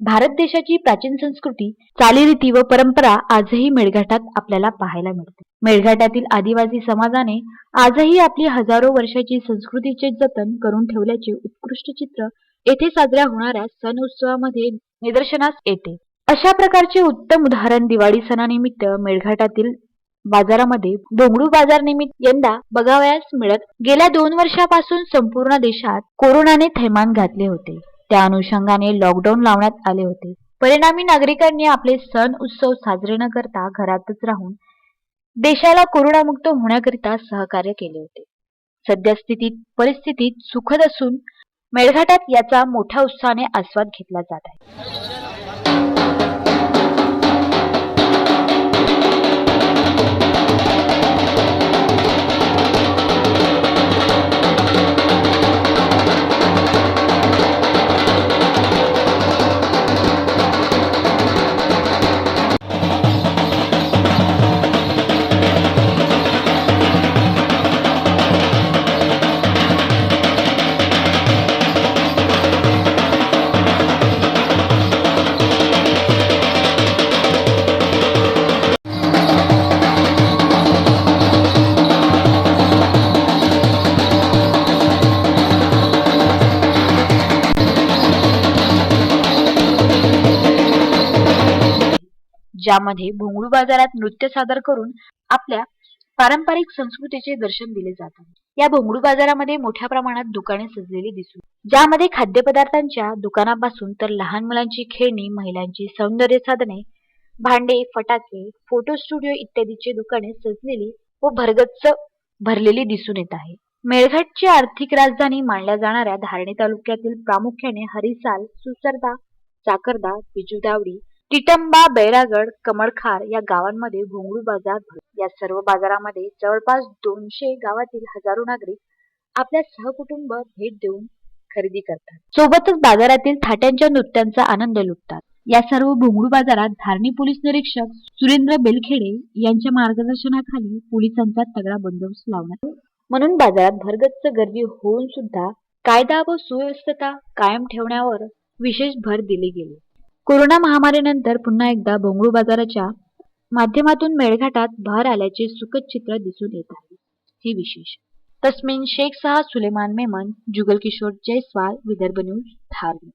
भारत देशाची प्राचीन संस्कृती चालीरीती व परंपरा आजही मेळघाटात आपल्याला पाहायला मिळते. मेळघाटातील आदिवासी समाजाने आजही आपली हजारो वर्षाची संस्कृतीचे जतन करून ठेवल्याचे उत्कृष्ट चित्र येथे साजऱ्या होणाऱ्या सण उत्सवामध्ये निदर्शनास येते. अशा प्रकारचे उत्तम उदाहरण दिवाळी सणानिमित्त मेळघाटातील बाजारामध्ये बोंगडू बाजार निमित्त यंदा बघावयास मिळत गेल्या दोन वर्षापासून संपूर्ण देशात कोरोनाने थैमान घातले होते. त्या अनुषंगाने लॉकडाऊन लावण्यात आले होते. परिणामी नागरिकांनी आपले सण उत्सव साजरे न करता घरातच राहून देशाला कोरोनामुक्त होण्याकरिता सहकार्य केले होते. सध्या स्थितीत परिस्थितीत सुखद असून मेळघाटात याचा मोठ्या उत्साहाने आस्वाद घेतला जात आहे. ज्यामध्ये भोंगडू बाजारात नृत्य सादर करून आपल्या पारंपरिक संस्कृतीचे दर्शन दिले जातात. या भोंगडू बाजारामध्ये मोठ्या प्रमाणात दुकाने सजलेली दिसून ज्यामध्ये खाद्यपदार्थांच्या दुकानापासून तर लहान मुलांची खेळणी महिलांची सौंदर्य साधने भांडे फटाके फोटो स्टुडिओ इत्यादीची दुकाने सजलेली व भरगच्च भरलेली दिसून येत आहे. मेळघाटची आर्थिक राजधानी मानल्या जाणाऱ्या धारणी तालुक्यातील प्रामुख्याने हरिसाल सुसरदा चाकरदा बिजुदावडी टिटंबा बैरागड कमळखार या गावांमध्ये घोंगडू बाजार भरतो. या सर्व बाजारामध्ये जवळपास दोनशे गावातील हजारो नागरिक आपल्या सहकुटुंब भेट देऊन खरेदी करतात. सोबतच बाजारातील थाट्यांच्या नृत्यांचा आनंद लुटतात. या सर्व भोंगडू बाजारात धारणी पोलीस निरीक्षक सुरेंद्र बेलखेडे यांच्या मार्गदर्शनाखाली पोलिसांचा तगडा बंदोबस्त लावण्यात म्हणून बाजारात भरगच्च गर्दी होऊन सुद्धा कायदा व सुव्यवस्थता कायम ठेवण्यावर विशेष भर दिले गेले. कोरोना महामारीनंतर पुन्हा एकदा बोंगळू बाजाराच्या माध्यमातून मेळघाटात भर आल्याचे सुखद चित्र दिसून येत आहे. हे विशेष. तस्मिन शेख सहा सुलेमान मेमन जुगल किशोर जयस्वाल विदर्भ न्यूज धारणी